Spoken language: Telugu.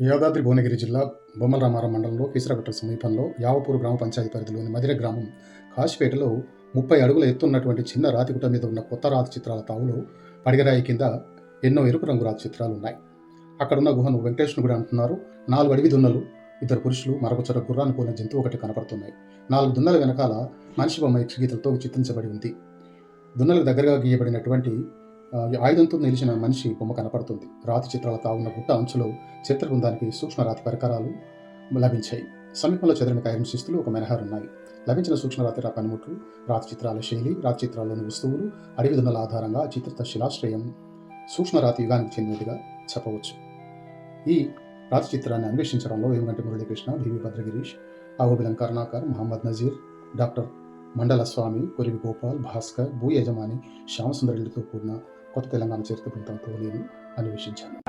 యాదాద్రి భువనగిరి జిల్లా బొమ్మల రామారం మండలంలో కీసరగట్ట సమీపంలో యావపూర్ గ్రామ పంచాయతీ పరిధిలోని మదిర గ్రామం కాశీపేటలో ముప్పై అడుగుల ఎత్తున్నటువంటి చిన్న రాతిగుట మీద ఉన్న కొత్త రాతి చిత్రాల తావులో పడిగరాయి కింద ఎన్నో ఎరుపు రంగు రాతి చిత్రాలు ఉన్నాయి. అక్కడున్న గుహను వెంకటేష్ను గుడి అంటున్నారు. నాలుగు అడవి దున్నలు ఇద్దరు పురుషులు మరొక చోట గుర్రాన్ని పోలిన జంతువు ఒకటి కనపడుతున్నాయి. నాలుగు దున్నల వెనకాల మనిషి బొమ్మ యక్షగీతలతో చిత్రించబడి ఉంది. దున్నలకు దగ్గరగా గీయబడినటువంటి ఆయుధంతో నిలిచిన మనిషి బొమ్మ కనపడుతుంది. రాతి చిత్రాల తాగున్న గుట్ట అంచులో చిత్ర బృందానికి సూక్ష్మ రాతి పరికరాలు లభించాయి. సమీపంలో చెదిరిన కైరం శిస్తులు ఒక మెనహారు ఉన్నాయి. లభించిన సూక్ష్మ రాతి పనిముట్లు రాతి చిత్రాల శైలి రాతి చిత్రాల్లోని వస్తువులు అడవి ఆధారంగా చిత్రిత శిలాశ్రయం సూక్ష్మ రాతి యుగానికి చెందినదిగా చెప్పవచ్చు. ఈ రాతి చిత్రాన్ని అన్వేషించడంలో Vemaganti Muralikrishna B V Bhadragirish Avobilam Karunakar Mohammed Nazeer doctor Mandala Swamy Korivi Gopal Bhaskar భూ యజమాని శ్యామసుందరెడ్డితో కూడిన కొత్త తెలంగాణ చరిత్ర బృందంతో నేను అన్వేషించాను